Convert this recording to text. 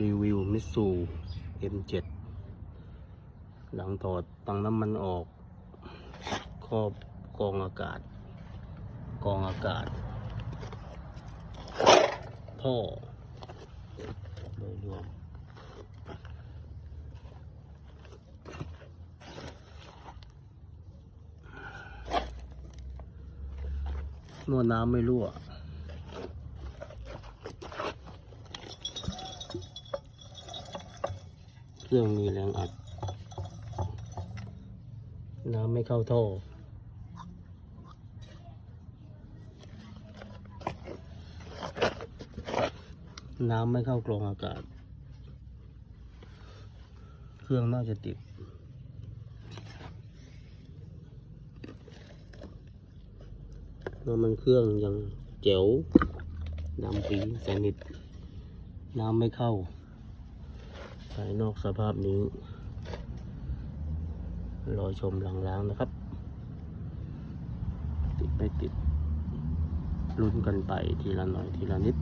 รีวิวมิสู M7 หลังถอดตังน้ำมันออก ครอบกองอากาศ กองอากาศ ท่อโดยรวมนวดน้ำไม่รั่ว เครื่องมีแรงอัด น้ำไม่เข้าท่อน้ำไม่เข้ากรองอากาศ เครื่องน่าจะติด น้ำมันเครื่องยังเจ๋วดำปีสนิท น้ำไม่เข้า ภายนอกสภาพนี้ รอชมหลังล้างนะครับ ติดไม่ติดลุ้นกันไปทีละหน่อยทีละนิด